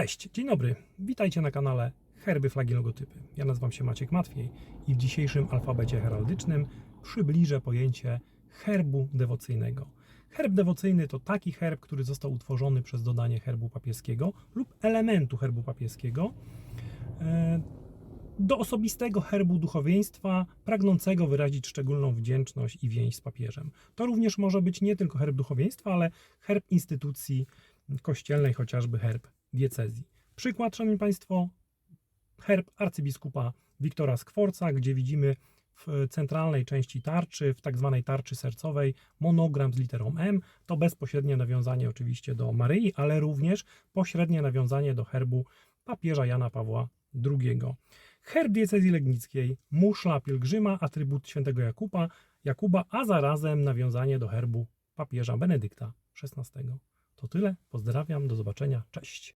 Cześć, dzień dobry. Witajcie na kanale Herby, Flagi, Logotypy. Ja nazywam się Maciek Matwiej i w dzisiejszym alfabecie heraldycznym przybliżę pojęcie herbu dewocyjnego. Herb dewocyjny to taki herb, który został utworzony przez dodanie herbu papieskiego lub elementu herbu papieskiego e, do osobistego herbu duchowieństwa, pragnącego wyrazić szczególną wdzięczność i więź z papieżem. To również może być nie tylko herb duchowieństwa, ale herb instytucji kościelnej, chociażby herb diecezji. Przykład, szanowni państwo, herb arcybiskupa Wiktora Skworca, gdzie widzimy w centralnej części tarczy, w tak zwanej tarczy sercowej, monogram z literą M. To bezpośrednie nawiązanie oczywiście do Maryi, ale również pośrednie nawiązanie do herbu papieża Jana Pawła II. Herb diecezji legnickiej, muszla pielgrzyma, atrybut świętego Jakuba, Jakuba, a zarazem nawiązanie do herbu papieża Benedykta XVI. To tyle, pozdrawiam, do zobaczenia, cześć.